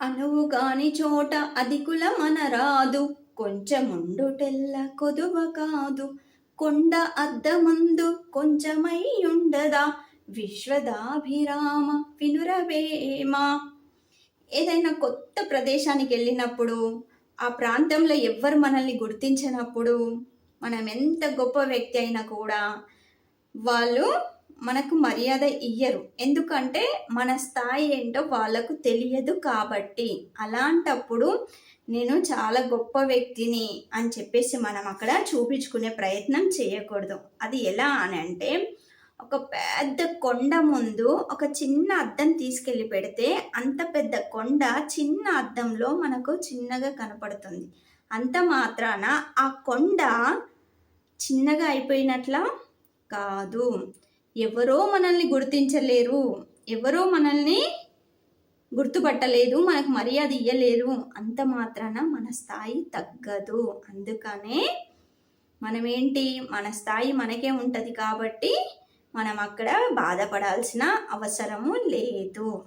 అనువు కాని చోట అధికుల మనరాదు కొంచెముండుటెల్ల కొదువ కాదు. కొండ అద్దముందు కొంచెమై ఉండదా విశ్వదాభిరామ వినురవేమా. ఏదైనా కొత్త ప్రదేశానికి వెళ్ళినప్పుడు ఆ ప్రాంతంలో ఎవ్వరు మనల్ని గుర్తించినప్పుడు మనం ఎంత గొప్ప వ్యక్తి అయినా కూడా వాళ్ళు మనకు మర్యాద ఇయ్యరు. ఎందుకంటే మన స్థాయి ఏంటో వాళ్ళకు తెలియదు కాబట్టి. అలాంటప్పుడు నేను చాలా గొప్ప వ్యక్తిని అని చెప్పేసి మనం అక్కడ చూపించుకునే ప్రయత్నం చేయకూడదు. అది ఎలా అని అంటే ఒక పెద్ద కొండ ముందు ఒక చిన్న అద్దం తీసుకెళ్ళి పెడితే అంత పెద్ద కొండ చిన్న అద్దంలో మనకు చిన్నగా కనపడుతుంది. అంత మాత్రాన ఆ కొండ చిన్నగా అయిపోయినట్ల కాదు. ఎవరో మనల్ని గుర్తించలేరు ఎవరో మనల్ని గుర్తుపట్టలేదు మనకు మర్యాద ఇయ్యలేరు. అంత మాత్రాన మన స్థాయి తగ్గదు. అందుకనే మనమేంటి? మన స్థాయి మనకే ఉంటుంది కాబట్టి మనం అక్కడ బాధపడాల్సిన అవసరము లేదు.